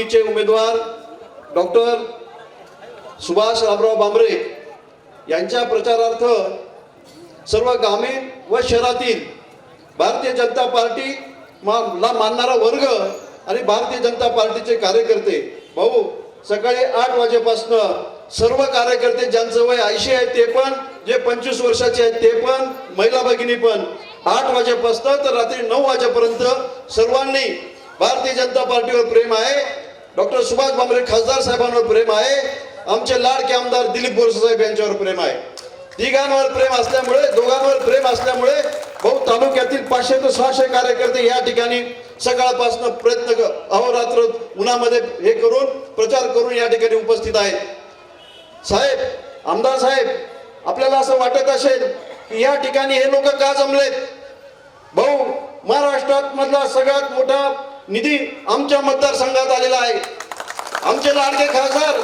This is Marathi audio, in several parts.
महायुतीचे उमेदवार डॉक्टर सुभाष रामराव बांबरे यांच्या प्रचारार्थ सर्व ग्रामीण व शहरातील भारतीय जनता पार्टी ला मानणारा वर्ग आणि भारतीय जनता पार्टीचे कार्यकर्ते भाऊ सकाळी आठ वाजेपासनं सर्व कार्यकर्ते ज्यांचं वय ऐंशी आहे ते पण जे पंचवीस वर्षाचे आहेत ते पण महिला भगिनी पण आठ वाजेपासनं तर रात्री नऊ वाजेपर्यंत सर्वांनी भारतीय जनता पार्टीवर प्रेम आहे. डॉक्टर सुभाष भामरे खासदार साहेबांवर प्रेम आहे. आमचे लाडके आमदार दिलीप बोरसे साहेब यांच्यावर प्रेम आहे. तिघांवर प्रेम असल्यामुळे दोघांवर प्रेम असल्यामुळे भाऊ तालुक्यातील पाचशे ते सहाशे कार्यकर्ते या ठिकाणी सकाळपासून प्रयत्न अहोरात्र उन्हामध्ये हे करून प्रचार करून या ठिकाणी उपस्थित आहेत. साहेब आमदार साहेब आपल्याला असं वाटत असेल की या ठिकाणी हे लोक का जमलेत? भाऊ महाराष्ट्रात मधला सगळ्यात मोठा निधी आमच्या मतदारसंघात आलेला आहे. आमचे लाडके खासदार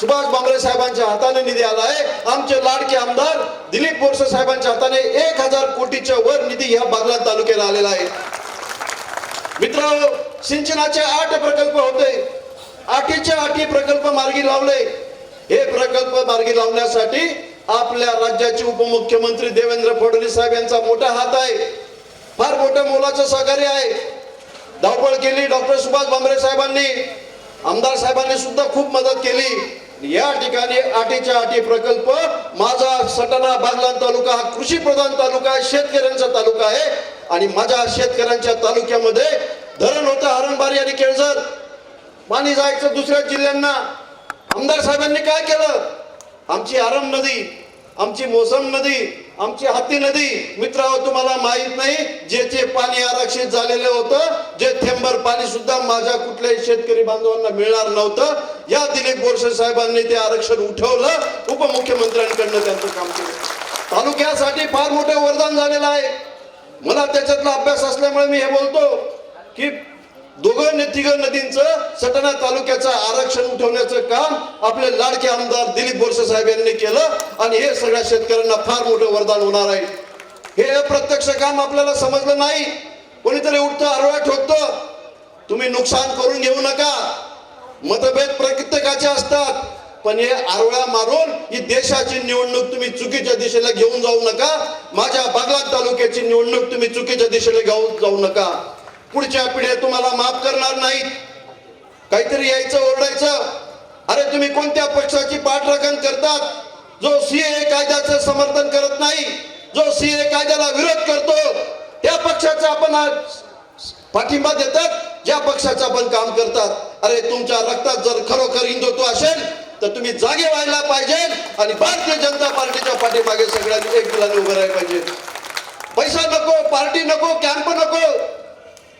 सुभाष बांबरे साहेबांच्या हाताने निधी आला आहे. आमचे लाडके आमदार दिलीप बोरसे साहेबांच्या हाताने एक हजार कोटीच्या वर निधी ह्या बागला तालुक्याला आलेला आहे. मित्रांनो सिंचनाचे आठ प्रकल्प होते. आठीच्या आठी प्रकल्प मार्गी लावले. हे प्रकल्प मार्गी लावण्यासाठी आपल्या राज्याचे उपमुख्यमंत्री देवेंद्र फडणवीस साहेब यांचा मोठा हात आहे. फार मोठं मोलाचं सहकार्य आहे. धावपळ केली. डॉक्टर सुभाष भामरे साहेबांनी आमदार साहेबांनी सुद्धा खूप मदत केली. या ठिकाणी आटीच्या आटी प्रकल्प माझा सटाणा बागलान तालुका हा कृषी प्रधान तालुका आहे शेतकऱ्यांचा तालुका आहे. आणि माझ्या शेतकऱ्यांच्या तालुक्यामध्ये धरण होतं हरणबारी आणि केळझर. पाणी जायचं दुसऱ्या जिल्ह्यांना. आमदार साहेबांनी काय केलं? आमची आरम नदी आमची मोसम नदी आमची हत्ती नदी मित्रांनो तुम्हाला माहीत नाही जे जे पाणी आरक्षित झालेलं होतं जे थेंबर पाणी सुद्धा माझ्या कुठल्याही शेतकरी बांधवांना मिळणार नव्हतं. या दिलीप बोरसे साहेबांनी ते आरक्षण उठवलं. उपमुख्यमंत्र्यांकडनं त्यांचं काम केलं. तालुक्यासाठी फार मोठं वरदान झालेलं आहे. मला त्याच्यातला अभ्यास असल्यामुळे मी हे बोलतो की दोघं न तिघं नदींचं सटाणा तालुक्याचं आरक्षण उठवण्याचं काम आपले लाडके आमदार दिलीप बोरसे साहेब यांनी केलं आणि हे सगळ्या शेतकऱ्यांना फार मोठं वरदान होणार आहे. हे अप्रत्यक्ष काम आपल्याला समजलं नाही. कोणीतरी उठतं आरोळा ठोकतं. तुम्ही नुकसान करून घेऊ नका. मतभेद प्रत्येकाचे असतात. पण हे आरोळा मारून ही देशाची निवडणूक तुम्ही चुकीच्या दिशेला घेऊन जाऊ नका. माझ्या बागलात तालुक्याची निवडणूक तुम्ही चुकीच्या दिशेला घेऊन जाऊ नका. पुढच्या पिढ्या तुम्हाला माफ करणार नाहीत. काहीतरी यायचं ओरडायचं. अरे तुम्ही कोणत्या पक्षाची पाठराखण करतात? जो सीए कायद्याचं समर्थन करत नाही जो सीए कायद्याला विरोध करतो त्या पक्षाचा आपण आज पाठिंबा देतात ज्या पक्षाचं आपण काम करतात. अरे तुमच्या रक्तात जर खरोखर हिंदुत्व असेल तर तुम्ही जागे व्हायला पाहिजे आणि भारतीय जनता पार्टीच्या पाठीमागे सगळ्यांनी एक दिलाने उभं राहायला पाहिजे. पैसा नको पार्टी नको कॅम्प नको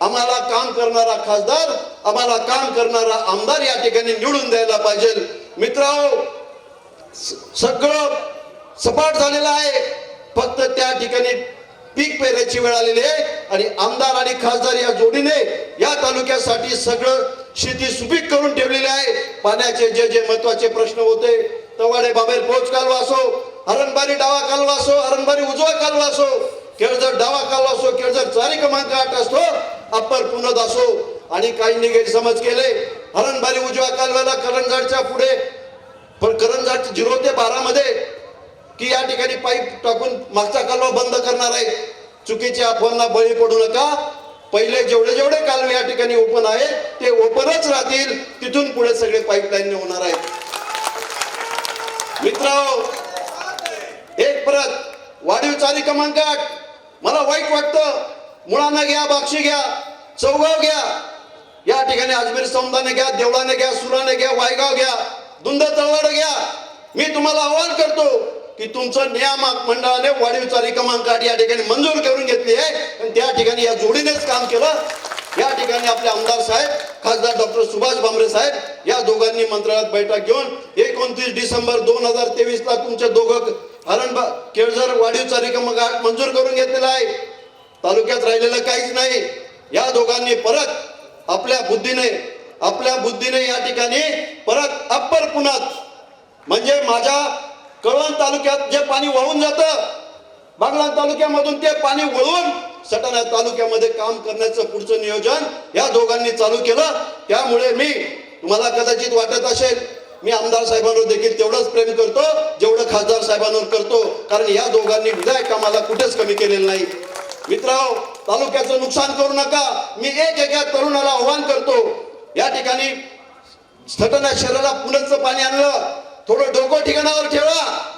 आम्हाला काम करणारा खासदार आम्हाला काम करणारा आमदार या ठिकाणी निवडून द्यायला पाहिजे. मित्रांनो सगळं सपाट झालेलं आहे. फक्त त्या ठिकाणी पीक पेरायची वेळ आलेली आहे आणि आमदार आणि खासदार या जोडीने या तालुक्यासाठी सगळं शेती सुपीक करून ठेवलेली आहे. पाण्याचे जे जे महत्त्वाचे प्रश्न होते तवाडे बाबेर पोच कालवा असो हरणबारी डावा कालवा असो हरणबारी उजवा कालवा असो केळझर डावा कालवा असो केळझर चारी क्रमांक आठ असतो अप्पर पुनद असो. आणि काहींनी गैरसमज केले हरणबारी उजव्या कालव्याला करंजाडच्या पुढे. पण करंजाट झिरो ते बारा मध्ये की या ठिकाणी पाईप टाकून मागचा कालवा बंद करणार आहे. चुकीच्या अफवांना बळी पडू नका. पहिले जेवढे जेवढे कालवे या ठिकाणी ओपन आहे ते ओपनच राहतील. तिथून पुढे सगळे पाईपलाईन होणार आहेत. मित्र एक परत वाढीव चारी क्रमांक आठ. मला वाईट वाटतं. मुळांना घ्या बाक्षी घ्या चौगाव घ्या. या ठिकाणी अजमेर सौंदाने घ्या देवळाने घ्या सुराने घ्या वायगाव घ्या दुंद तळवड घ्या. मी तुम्हाला आवाहन करतो की तुमचं नियामक मंडळाने वाढीव रिकमांक आठ या ठिकाणी मंजूर करून घेतली आहे. आणि त्या ठिकाणी या जोडीनेच काम केलं. या ठिकाणी आपले आमदार साहेब खासदार डॉक्टर सुभाष भामरे साहेब या दोघांनी मंत्रालयात बैठक घेऊन एकोणतीस डिसेंबर दोन हजार तेवीस ला तुमचे दोघं हरण केळझर वाढीव चारी मंजूर करून घेतलेला आहे. तालुक्यात राहिलेलं काहीच नाही. या दोघांनी परत आपल्या बुद्धीने आपल्या बुद्धीने या ठिकाणी परत अप्पर पुण्यात म्हणजे माझ्या कळवण तालुक्यात जे पाणी वळून जातं बागलाण तालुक्यामधून ते पाणी वळून सटाणा तालुक्यामध्ये काम करण्याचं पुढचं नियोजन या दोघांनी चालू केलं. त्यामुळे मी तुम्हाला कदाचित वाटत असेल मी आमदार साहेबांवर देखील तेवढंच प्रेम करतो जेवढं खासदार साहेबांवर करतो. कारण या दोघांनी विधायक कामाला कुठेच कमी केलेलं नाही. मित्रांनो तालुक्याचं नुकसान करू नका. मी एक एका तरुणाला आव्हान करतो. या ठिकाणी स्थटना शहराला पुण्याचं पाणी आणलं. थोडं डोकं ठिकाणावर ठेवा.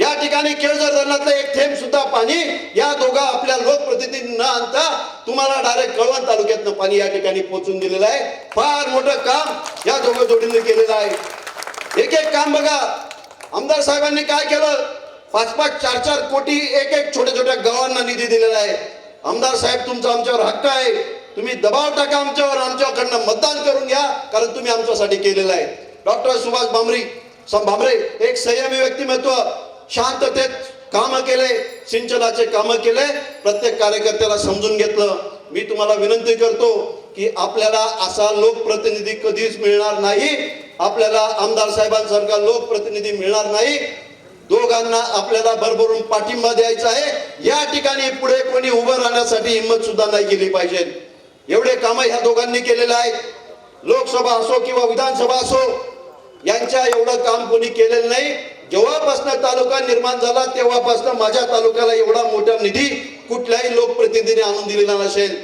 या ठिकाणी केळझर धरणातलं एक थेंब सुद्धा पाणी या दोघा आपल्या लोकप्रतिनिधी न आणता तुम्हाला डायरेक्ट कळवण तालुक्यातनं पाणी या ठिकाणी पोहोचून दिलेलं आहे. फार मोठं काम या दोघं जोडीने केलेलं आहे. एक एक काम बघा. आमदार साहेबांनी काय केलं? पाच पाच चार चार कोटी एक एक छोट्या छोट्या गावांना निधी दिलेला आहे. आमदार साहेब तुमचा आमच्यावर हक्क आहे. तुम्ही दबाव टाका आमच्यावर आमच्याकडनं मतदान करून घ्या कारण तुम्ही आमच्यासाठी केलेलं आहे. डॉक्टर सुभाष भामरी सं- भामरे एक संयमी व्यक्तिमत्व शांततेत कामं केले सिंचनाचे कामं केले प्रत्येक कार्यकर्त्याला समजून घेतलं. मी तुम्हाला विनंती करतो की आपल्याला असा लोकप्रतिनिधी कधीच मिळणार नाही. आपल्याला आमदार साहेबांसारखा लोकप्रतिनिधी मिळणार नाही. दोघांना आपल्याला भरभरून पाठिंबा द्यायचा आहे. या ठिकाणी पुढे कोणी उभं राहण्यासाठी हिंमत सुद्धा नाही केली पाहिजे. एवढे कामं ह्या दोघांनी केलेलं आहे लोकसभा असो किंवा विधानसभा असो यांच्या एवढं काम कोणी केलेलं नाही. जेव्हापासून तालुका निर्माण झाला तेव्हापासून माझ्या तालुक्याला एवढा मोठा निधी कुठल्याही लोकप्रतिनिधीने आणून दिलेला नसेल.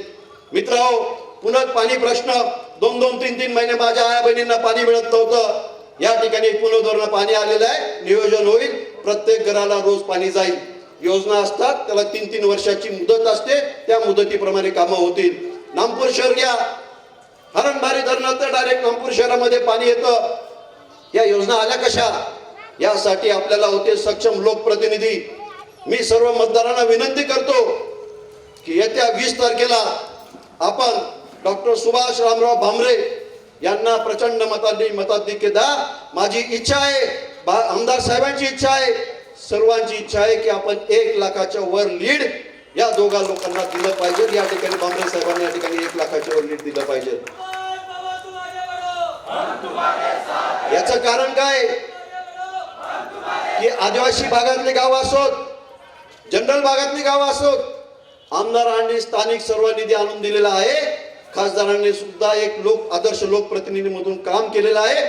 मित्रांनो पुन्हा पाणी प्रश्न दोन दोन तीन तीन महिने माझ्या आया बहिणींना पाणी मिळत नव्हतं. या ठिकाणी पुनर्धोरण पाणी आलेलं आहे. नियोजन होईल. प्रत्येक घराला रोज पाणी जाईल. योजना असतात. त्याला तीन तीन वर्षाची मुदत असते. त्या मुदतीप्रमाणे कामं होतील. नामपूर शहर घ्या. हरणभारी धरणात डायरेक्ट नागपूर शहरामध्ये पाणी येतं. या योजना आल्या कशा? यासाठी आपल्याला होते सक्षम लोकप्रतिनिधी. मी सर्व मतदारांना विनंती करतो की येत्या वीस तारखेला आपण डॉक्टर सुभाष रामराव भामरे यांना प्रचंड मतांनी मताधिक्य द्या माझी इच्छा आहे बा- आमदार साहेबांची इच्छा आहे सर्वांची इच्छा आहे की आपण एक लाखाच्या वर लीड या दोघा लोकांना दिलं पाहिजे. या ठिकाणी भामरे साहेबांना या ठिकाणी एक लाखाच्या वर लीड दिलं पाहिजे. याचं कारण काय? की आदिवासी भागातले गाव असोत जनरल भागातली गाव असोत आमदारांनी स्थानिक सर्व निधी आणून दिलेला आहे. खासदारांनी सुद्धा एक लोक आदर्श लोकप्रतिनिधी मधून काम केलेलं आहे.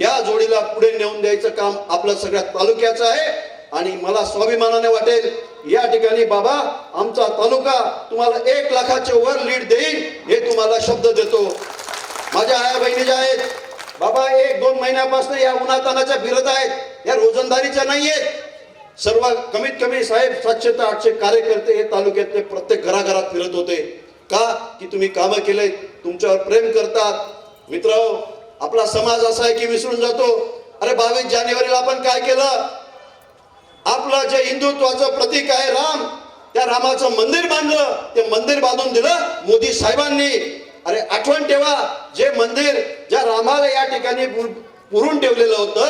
या जोडीला पुढे नेऊन द्यायचं काम आपलं सगळ्या तालुक्याचं आहे. आणि मला स्वाभिमानाने वाटेल या ठिकाणी बाबा आमचा तालुका तुम्हाला एक लाखाच्या वर लीड देईल हे तुम्हाला शब्द देतो. माझ्या आया बहिणी ज्या आहेत बाबा एक दोन महिन्यापासून या उन्हातानाच्या फिरत आहेत या रोजंदारीच्या नाही आहेत. सर्व कमीत कमी साहेब सातशे ते आठशे कार्यकर्ते हे तालुक्यातले प्रत्येक घराघरात फिरत होते. का की तुम्ही कामं केले? तुमच्यावर प्रेम करतात. मित्र आपला समाज असा आहे की विसरून जातो. अरे बावीस जानेवारीला आपण काय केलं? आपलं जे हिंदुत्वाचं प्रतीक आहे राम त्या रामाचं मंदिर बांधलं. ते मंदिर बांधून दिलं मोदी साहेबांनी. अरे आठवण ठेवा जे मंदिर ज्या रामाला या ठिकाणी पुर- पुरून ठेवलेलं होतं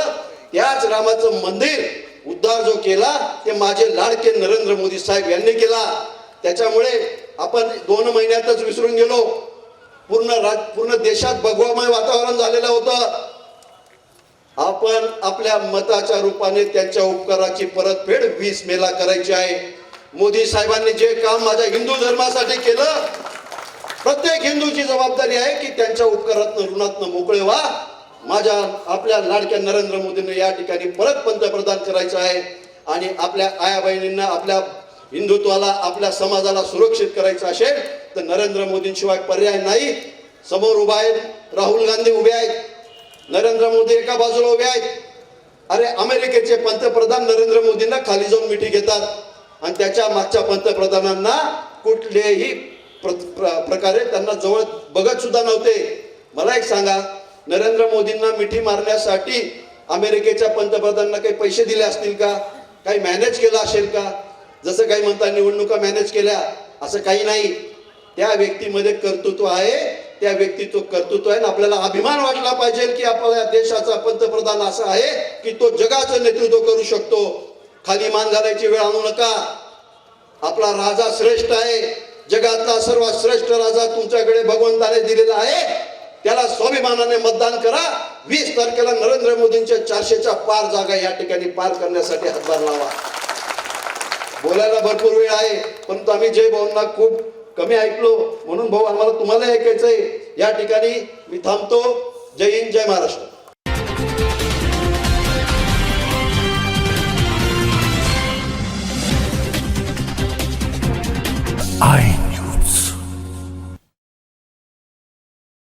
त्याच रामाचं मंदिर उद्धार जो केला ते माझे लाडके नरेंद्र मोदी साहेब यांनी केला. त्याच्यामुळे आपण दोन महिन्यातच विसरून गेलो. पूर्ण राज पूर्ण देशात भगवामय वातावरण झालेलं होतं. आपण आपल्या मताच्या रूपाने त्यांच्या उपकाराची परतफेड वीस मेला करायची आहे. मोदी साहेबांनी जे काम माझ्या हिंदू धर्मासाठी केलं प्रत्येक हिंदूची जबाबदारी आहे की त्यांच्या उपकारातनं ऋणातनं मोकळे व्हा. माझ्या आपल्या लाडक्या नरेंद्र मोदींना या ठिकाणी परत पंतप्रधान करायचं आहे. आणि आपल्या आया बहिणींना आपल्या हिंदुत्वाला आपल्या समाजाला सुरक्षित करायचं असेल तर नरेंद्र मोदींशिवाय पर्याय नाही. समोर उभा आहेत राहुल गांधी उभे आहेत नरेंद्र मोदी एका बाजूला उभे आहेत. अरे अमेरिकेचे पंतप्रधान नरेंद्र मोदींना खाली जाऊन मिठी घेतात. आणि त्याच्या मागच्या पंतप्रधानांना कुठलेही प्र- प्र- प्रकारे त्यांना जवळ बघत सुद्धा नव्हते. मला एक सांगा नरेंद्र मोदींना मिठी मारण्यासाठी अमेरिकेच्या पंतप्रधानांना काही पैसे दिले असतील का? काही मॅनेज केलं असेल का? जसं काही म्हणता निवडणुका मॅनेज केल्या असं काही नाही. त्या व्यक्तीमध्ये कर्तृत्व आहे त्या व्यक्तीचं कर्तृत्व आहे आणि आपल्याला अभिमान वाटला पाहिजे की आपल्या देशाचा पंतप्रधान असा आहे की तो जगाचं नेतृत्व करू शकतो. खाली मान घालायची वेळ आणू नका. आपला राजा श्रेष्ठ आहे. जगातला सर्वात श्रेष्ठ राजा तुमच्याकडे भगवंताने दिलेला आहे. त्याला स्वाभिमानाने मतदान करा. वीस तारखेला नरेंद्र मोदींच्या चारशेच्या पार जागा या ठिकाणी पार करण्यासाठी हातभार लावा. बोलायला भरपूर वेळ आहे परंतु आम्ही जय भाऊंना खूप कमी ऐकलो. म्हणून भाऊ आम्हाला तुम्हाला ऐकायचंय. या ठिकाणी मी थांबतो. जय हिंद जय महाराष्ट्र.